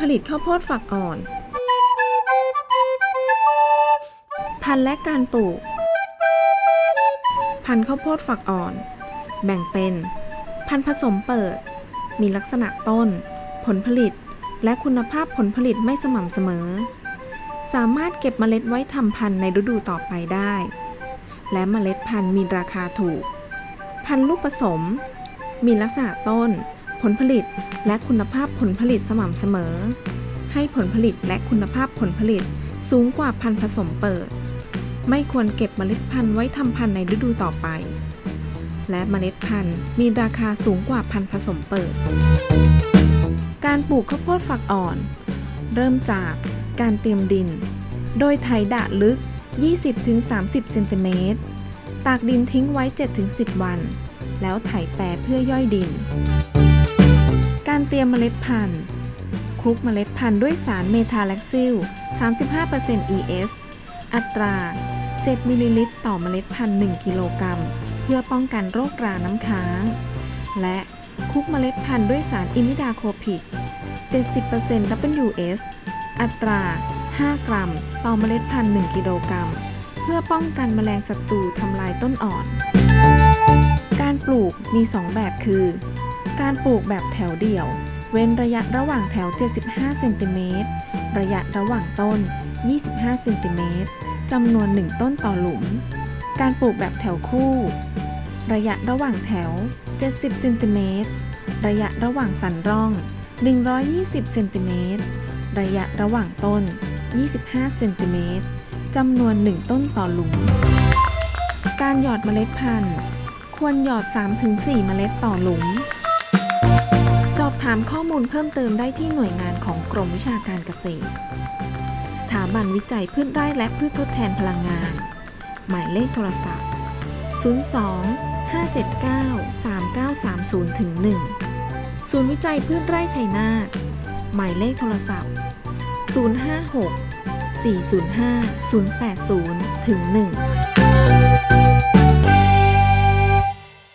ผลิตข้าวโพดฝักอ่อน พันธุ์และการปลูก พันธุ์ข้าวโพดฝักอ่อน แบ่งเป็น พันธุ์ผสมเปิด มีลักษณะต้น ผลผลิต และคุณภาพผลผลิตไม่สม่ำเสมอ สามารถเก็บเมล็ดไว้ทำพันธุ์ในฤดูต่อไปได้ และเมล็ดพันธุ์มีราคาถูก พันธุ์ลูกผสม มีลักษณะต้น ลผลิตและคุณภาพผลผลิตสม่ำเสมอ ให้ผลผลิตและคุณภาพผลผลิตสูงกว่าพันธุ์ผสมเปิด ไม่ควรเก็บเมล็ดพันธุ์ไว้ทำพันธุ์ในฤดูต่อไป และเมล็ดพันธุ์มีราคาสูงกว่าพันธุ์ผสมเปิด การปลูกข้าวโพดฝักอ่อน เริ่มจากการเตรียมดิน โดยไถดะลึก 20-30 เซนติเมตร ตากดินทิ้งไว้ 7-10 วัน แล้วไถแปรเพื่อย่อยดิน การเตรียมเมล็ดพันธุ์คลุกเมล็ดพันธุ์ด้วยสารเมทาแลคซิล 35% ES อัตรา 7 มิลลิลิตรต่อเมล็ดพันธุ์ 1 กิโลกรัม เพื่อป้องกันโรคราน้ำค้าง และคลุกเมล็ดพันธุ์ด้วยสารอิมิดาโคพิก 70% WS อัตรา 5 กรัม ต่อเมล็ดพันธุ์ 1 กิโลกรัม เพื่อป้องกันแมลงศัตรูทำลายต้นอ่อน การปลูกมี 2 แบบคือ การปลูกแบบแถวเดี่ยว เว้นระยะระหว่างแถว 75 เซนติเมตร ระยะระหว่างต้น 25 เซนติเมตร จำนวน 1 ต้นต่อหลุม การปลูกแบบแถวคู่ ระยะระหว่างแถว 70 เซนติเมตร ระยะระหว่างสันร่อง 120 เซนติเมตร ระยะระหว่างต้น 25 เซนติเมตร จำนวน 1 ต้นต่อหลุม การหยอดเมล็ดพันธุ์ ควรหยอด 3-4 เมล็ดต่อหลุมามข้อมูลเพิ่มเติมได้ที่หน่วยงานของกรมวิชาการเกษตร สถาบันวิจัยพืชไร่และพืชทดแทนพลังงาน หมายเลขโทรศัพท์ 02 579 3930ถึง1ศูนย์วิจัยพืชไร่ชัยนาทหมายเลขโทรศัพท์ 056 405 080ถึง1